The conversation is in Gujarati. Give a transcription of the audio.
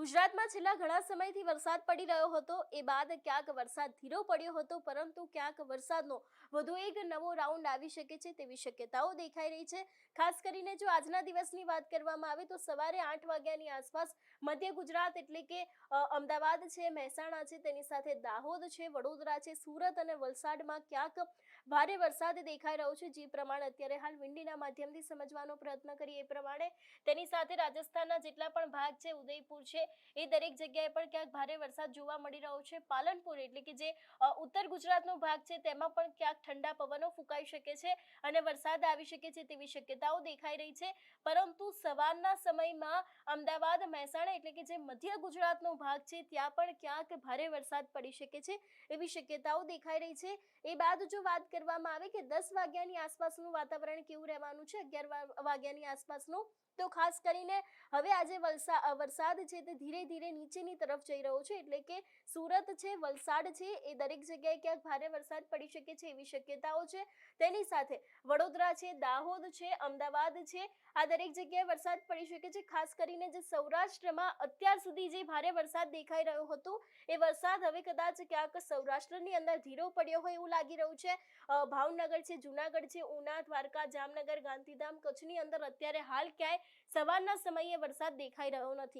ગુજરાતમાં છેલ્લા ઘણા સમયથી વરસાદ પડી રહ્યો હતો. એ બાદ ક્યાંક વરસાદ ધીરો પડ્યો હતો, પરંતુ ક્યાંક વરસાદનો વધુ એક નવો રાઉન્ડ આવી શકે છે તેવી શક્યતાઓ દેખાઈ રહી છે. ખાસ કરીને જો આજના દિવસની વાત કરવામાં આવે તો સવારે આઠ વાગ્યાની આસપાસ મધ્ય ગુજરાત એટલે કે અમદાવાદ છે, મહેસાણા છે, તેની સાથે દાહોદ છે, વડોદરા છે, સુરત અને વલસાડમાં ક્યાંક ભારે વરસાદ દેખાઈ રહ્યો છે. જે પ્રમાણે અત્યારે હાલ વિંડીના માધ્યમથી સમજવાનો પ્રયત્ન કરીએ એ પ્રમાણે તેની સાથે રાજસ્થાનના જેટલા પણ ભાગ છે, ઉદયપુર છે એ દરેક જગ્યાએ પણ ક્યાંક ભારે વરસાદ જોવા મળી રહ્યો છે. પાલનપુર એટલે કે જે ઉત્તર ગુજરાતનો ભાગ છે, તેમાં પણ ક્યાંક ઠંડા પવનો ફૂંકાઈ શકે છે અને વરસાદ આવી શકે છે તેવી શક્યતાઓ દેખાઈ રહી છે. પરંતુ સવારના સમયમાં અમદાવાદ, મહેસાણા એટલે કે જે મધ્ય ગુજરાતનો ભાગ છે, ત્યાં પણ ક્યાંક ભારે વરસાદ પડી શકે છે એવી શક્યતાઓ દેખાઈ રહી છે. એ બાદ જો વાત કરવામાં આવે કે દસ વાગ્યાની આસપાસનું વાતાવરણ કેવું રહેવાનું છે? અગિયાર વાગ્યાની આસપાસનું? તો ખાસ કરીને હવે આજે વરસાદ છે તે ધીરે ધીરે નીચેની તરફ જઈ રહ્યો છે, એટલે કે સુરત છે, વલસાડ છે, એ દરેક જગ્યાએ ક્યાંક ભારે વરસાદ પડી શકે છે એવી શક્યતાઓ છે. તેની સાથે વડોદરા છે, દાહોદ છે, અમદાવાદ છે, આ દરેક જગ્યાએ વરસાદ પડી શકે છે. ખાસ કરીને જે સૌરાષ્ટ્રમાં અત્યાર સુધી જે ભારે વરસાદ દેખાઈ રહ્યો હતો, એ વરસાદ હવે કદાચ ક્યાંક સૌરાષ્ટ્રની અંદર ધીરો પડ્યો હોય એવું લાગી રહ્યું છે. ભાવનગર છે, જુનાગઢ છે, ઉના, દ્વારકા, જામનગર, ગાંધીધામ, કચ્છની અંદર અત્યારે હાલ ક્યાંય સવારના સમયે વરસાદ દેખાઈ રહ્યો નથી.